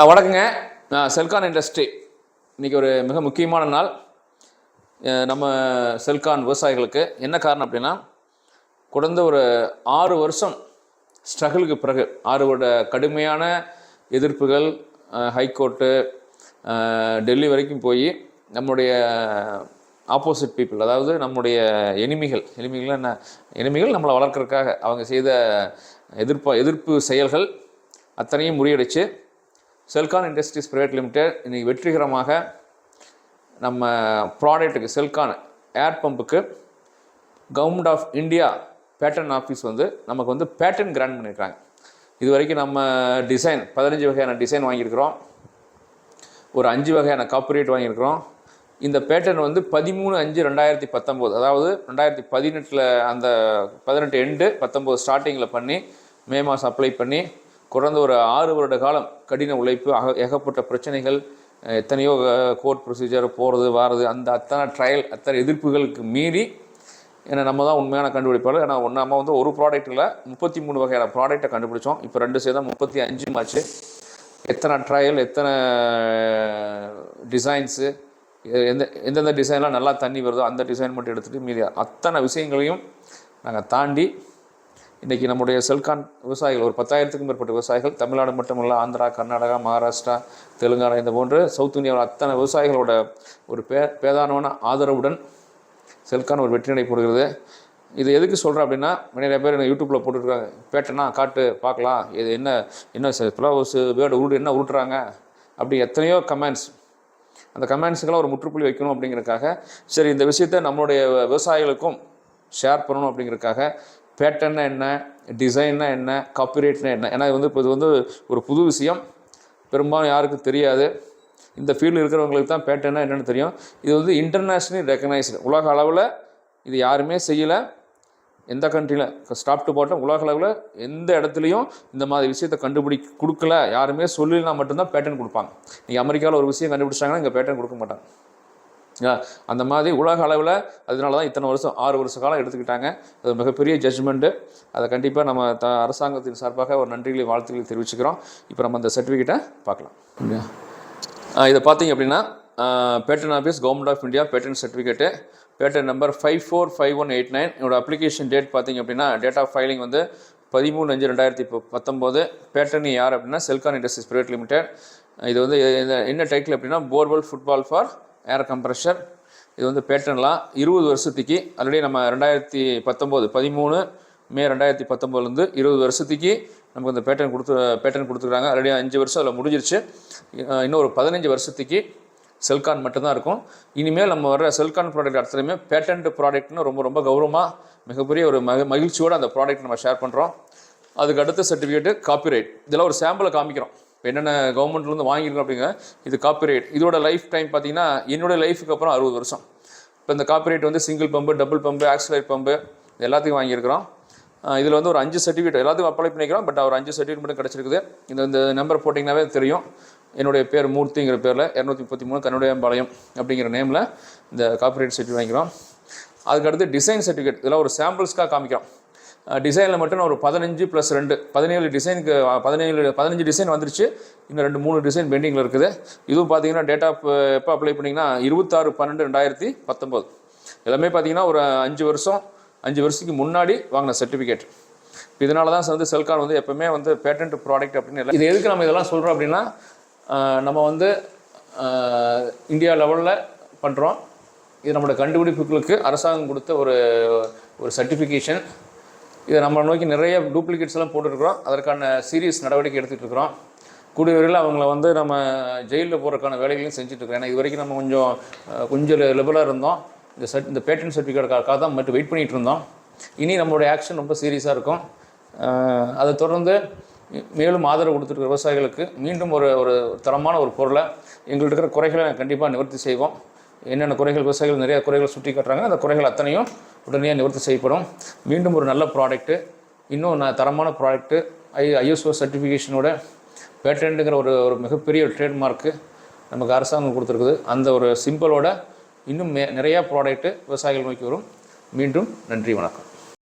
வணக்கங்க. செல்கான் இண்டஸ்ட்ரி. இன்றைக்கி ஒரு மிக முக்கியமான நாள். நம்ம செல்கான் விவசாயிகளுக்கு என்ன காரணம் அப்படின்னா குறைந்த ஒரு ஆறு வருஷம் ஸ்ட்ரகிளுக்கு பிறகு ஆறு வருட கடுமையான எதிர்ப்புகள் ஹைகோர்ட்டு டெல்லி வரைக்கும் போய் நம்முடைய ஆப்போசிட் பீப்புள் அதாவது நம்முடைய எனிமிகள் எனிமிகள் என்ன? எனிமிகள் நம்மளை வளர்க்கறதுக்காக அவங்க செய்த எதிர்ப்பு எதிர்ப்பு செயல்கள் அத்தனையும் முறியடித்து செல்கான் இண்டஸ்ட்ரீஸ் ப்ரைவேட் லிமிடெட் இன்றைக்கி வெற்றிகரமாக நம்ம ப்ராடக்ட்டுக்கு Celkon air பம்புக்கு government of India patent office வந்து நமக்கு வந்து பேட்டன் கிராண்ட் பண்ணியிருக்காங்க இது வரைக்கும் நம்ம டிசைன் பதினஞ்சு வகையான டிசைன் வாங்கியிருக்கிறோம். ஒரு அஞ்சு வகையான காப்பரேட் வாங்கியிருக்கிறோம். இந்த பேட்டர்ன் வந்து பதிமூணு அஞ்சு ரெண்டாயிரத்தி பத்தொம்போது அதாவது ரெண்டாயிரத்தி பதினெட்டில் அந்த பதினெட்டு எண்டு பத்தொம்போது ஸ்டார்டிங்கில் பண்ணி மே மாதம் அப்ளை பண்ணி குறைந்த ஒரு ஆறு வருட காலம் கடின உழைப்பு அக ஏகப்பட்ட பிரச்சனைகள் எத்தனையோ கோர்ட் ப்ரொசீஜர் போகிறது வாரது அந்த அத்தனை ட்ரையல் அத்தனை எதிர்ப்புகளுக்கு மீறி ஏன்னா நம்ம தான் உண்மையான கண்டுபிடிப்பாளர். ஏன்னா ஒன்று நம்ம வந்து ஒரு ப்ராடக்ட்டில் முப்பத்தி மூணு வகையான ப்ராடக்ட்டை கண்டுபிடிச்சோம். இப்போ ரெண்டு சேர்ந்தா முப்பத்தி அஞ்சு ஆச்சு. எத்தனை ட்ரையல் எத்தனை டிசைன்ஸு எந்த எந்தெந்த டிசைன்லாம் நல்லா தண்ணி வருதோ அந்த டிசைன் மட்டும் எடுத்துகிட்டு மீதி அத்தனை விஷயங்களையும் நாங்கள் தாண்டி இன்றைக்கி நம்முடைய செல்கான் விவசாயிகள் ஒரு பத்தாயிரத்துக்கும் மேற்பட்ட விவசாயிகள் தமிழ்நாடு மட்டுமல்ல ஆந்திரா கர்நாடகா மகாராஷ்டிரா தெலுங்கானா இந்த போன்று சவுத் இந்தியாவில் அத்தனை விவசாயிகளோட ஒரு பே பேதானமான ஆதரவுடன் செல்கான் ஒரு வெற்றி நடைபெறுகிறது இது எதுக்கு சொல்கிறேன் அப்படின்னா நிறைய பேர் எனக்கு யூடியூப்பில் போட்டுருக்காங்க. பேட்டனா காட்டு பார்க்கலாம். இது என்ன என்ன ஃப்ளவர்ஸ் வேர்டு உருடு என்ன உருட்டுறாங்க? அப்படி எத்தனையோ கமெண்ட்ஸ் அந்த கமெண்ட்ஸுக்கெல்லாம் ஒரு முற்றுப்புள்ளி வைக்கணும் அப்படிங்கிறதுக்காக சரி இந்த விஷயத்தை நம்மளுடைய விவசாயிகளுக்கும் ஷேர் பண்ணணும் அப்படிங்கிறதுக்காக பேட்டர்னா என்ன டிசைன்னா என்ன காப்பிரைட்னா என்ன? ஏன்னா இது வந்து இப்போ இது வந்து ஒரு புது விஷயம். பெரும்பாலும் யாருக்கும் தெரியாது. இந்த ஃபீல்டில் இருக்கிறவங்களுக்கு தான் பேட்டர்னா என்னென்னு தெரியும். இது வந்து இன்டர்நேஷ்னலி ரெக்கனைஸ்டு உலக அளவில் இது யாருமே செய்யலை. எந்த கண்ட்ரியில் ஸ்டாப் டு பாட்டம் உலக அளவில் எந்த இடத்துலையும் இந்த மாதிரி விஷயத்தை கண்டுபிடி கொடுக்கல. யாருமே சொல்லலைன்னா மட்டும்தான் பேட்டர்ன் கொடுப்பாங்க. நீங்கள் அமெரிக்காவில் ஒரு விஷயம் கண்டுபிடிச்சாங்கன்னா இங்கே பேட்டர்ன் கொடுக்க மாட்டாங்க. அந்த மாதிரி உலக அளவில் அதனால தான் இத்தனை வருஷம் ஆறு வருஷ காலம் எடுத்துக்கிட்டாங்க. அது மிகப்பெரிய ஜட்ஜ்மெண்ட்டு அதை கண்டிப்பாக நம்ம த அரசாங்கத்தின் சார்பாக ஒரு நன்றிகளை வாழ்த்துக்களை தெரிவிச்சுக்கிறோம். இப்போ நம்ம அந்த சர்டிஃபிகேட்டை பார்க்கலாம். இதை பார்த்தீங்க அப்படின்னா patent office government of India patent certificate patent number five four five one eight nine என்னோட அப்ளிகேஷன் டேட் பார்த்தீங்க அப்படின்னா டேட் ஆஃப் ஃபைலிங் வந்து பதிமூணு அஞ்சு ரெண்டாயிரத்தி இப்போ பத்தொம்போது. பேட்டன் யார் அப்படின்னா செல்கான் இண்டஸ்ட்ரீஸ் பிரைவேட் லிமிடெட் இது வந்து என்ன டைட்டில் அப்படின்னா borewell football for air compressor இது வந்து பேட்டன்லாம் இருபது வருஷத்துக்கு ஆல்ரெடி நம்ம ரெண்டாயிரத்தி பத்தொம்போது பதிமூணு மே ரெண்டாயிரத்தி பத்தொம்போதுலேருந்து இருபது வருஷத்துக்கு நமக்கு இந்த பேட்டர்ன் கொடுத்து பேட்டர்ன் கொடுத்துருக்காங்க. ஆல்ரெடி அஞ்சு வருஷம் அதில் முடிஞ்சிருச்சு. இன்னும் ஒரு பதினஞ்சு வருஷத்துக்கு செல்கான் மட்டும்தான் இருக்கும். இனிமேல் நம்ம வர செல்கான் ப்ராடக்ட் அடுத்ததுமே பேட்டன்ட் ப்ராடக்ட்னு ரொம்ப ரொம்ப கௌரவமாக மிகப்பெரிய ஒரு மக மகிழ்ச்சியோடு அந்த ப்ராடக்ட் நம்ம ஷேர் பண்ணுறோம் அதுக்கு அடுத்த சர்டிஃபிகேட்டு காப்பிரைட் இதெல்லாம் ஒரு சாம்பிளை காமிக்கிறோம். என்னென்ன கவர்மெண்ட்லேருந்து வாங்கியிருக்கோம் அப்படிங்க இது காப்பிரைட் இதோட லைஃப் டைம் பார்த்தீங்கன்னா என்னோட லைஃபுக்கு அப்புறம் அறுபது வருஷம். இப்போ இந்த காப்பிரைட் வந்து சிங்கிள் பம்பு டபுள் பம்பு ஆக்சிலைட் பம்பு இது எல்லாத்தையும் வாங்கியிருக்கிறோம். இதில் வந்து ஒரு அஞ்சு சர்டிஃபிகேட் எல்லாத்தையும் அப்ளை பண்ணிக்கிறோம் பட் ஒரு அஞ்சு சர்டிஃபிகேட் மட்டும் கிடச்சிருக்குது. இந்த இந்த நம்பர் போட்டிங்கனாவே தெரியும். என்னுடைய பேர் மூர்த்திங்கிற பேரில் இரநூத்தி முப்பத்தி மூணு கன்னுடையம்பாளையம் அப்படிங்கிற நேமில் இந்த காப்பிரைட் சர்டிஃபிகேட் வாங்கிக்கிறோம். அதுக்கடுத்து டிசைன் சர்டிஃபிகேட் இதெல்லாம் ஒரு சாம்பிள்ஸ்க்காக காமிக்கிறோம். டிசைனில் மட்டும் நான் ஒரு பதினஞ்சு ப்ளஸ் ரெண்டு. பதினேழு டிசைனுக்கு பதினேழு பதினஞ்சு டிசைன் வந்துருச்சு. இன்னும் ரெண்டு மூணு டிசைன் பெண்டிங்கில் இருக்குது. இதுவும் பார்த்தீங்கன்னா டேட்டா எப்போ அப்ளை பண்ணிங்கன்னா இருபத்தாறு பன்னெண்டு ரெண்டாயிரத்தி பத்தொம்போது எல்லாமே பார்த்தீங்கன்னா ஒரு அஞ்சு வருஷம் அஞ்சு வருஷத்துக்கு முன்னாடி வாங்கின சர்டிஃபிகேட் இதனால தான் வந்து செல்கான் வந்து எப்பவுமே வந்து பேட்டன்ட் ப்ராடக்ட் அப்படின்னு இல்லை. இது எதுக்கு நம்ம இதெல்லாம் சொல்கிறோம் அப்படின்னா நம்ம வந்து இந்தியா லெவலில் பண்ணுறோம் இது நம்மளோட கண்டுபிடிப்புகளுக்கு அரசாங்கம் கொடுத்த ஒரு ஒரு சர்டிஃபிகேஷன் இதை நம்ம நோக்கி நிறைய டூப்ளிகேட்ஸ் எல்லாம் போட்டுருக்குறோம். அதற்கான சீரியஸ் நடவடிக்கை எடுத்துகிட்டு இருக்கிறோம். கூடிய விரைவில் அவங்கள வந்து நம்ம ஜெயிலில் போகிறதுக்கான வேலைகளையும் செஞ்சுட்ருக்கோம் ஏன்னா இது வரைக்கும் நம்ம கொஞ்சம் கொஞ்சம் லெவலாக இருந்தோம். இந்த சர்ட் இந்த பேட்டன் சர்டிஃபிகேட்டுக்காக தான் மட்டும் வெயிட் பண்ணிகிட்டு இருந்தோம். இனி நம்மளுடைய ஆக்ஷன் ரொம்ப சீரியஸாக இருக்கும். அதை தொடர்ந்து மேலும் ஆதரவு கொடுத்துருக்க விவசாயிகளுக்கு மீண்டும் ஒரு ஒரு தரமான ஒரு பொருளை எங்கள்கிட்ட இருக்கிற குறைகளை கண்டிப்பாக நிவர்த்தி செய்வோம். என்னென்ன குறைகள் விவசாயிகள் நிறைய குறைகள் சுட்டி காட்டுறாங்க. அந்த குறைகள் அத்தனையும் உடனடியாக நிவர்த்தி செய்யப்படும். மீண்டும் ஒரு நல்ல ப்ராடக்ட்டு இன்னும் ந- தரமான ப்ராடக்ட்டு ஐ ஐஎஸ்ஓ சர்டிஃபிகேஷனோட பேட்டன்ட்டுங்கிற ஒரு ஒரு மிகப்பெரிய ஒரு ட்ரேட்மார்க்கு நமக்கு அரசாங்கம் கொடுத்துருக்குது. அந்த ஒரு சிம்பிளோட இன்னும் மே நிறையா ப்ராடக்ட்டு விவசாயிகள் நோக்கி வரும். மீண்டும் நன்றி வணக்கம்.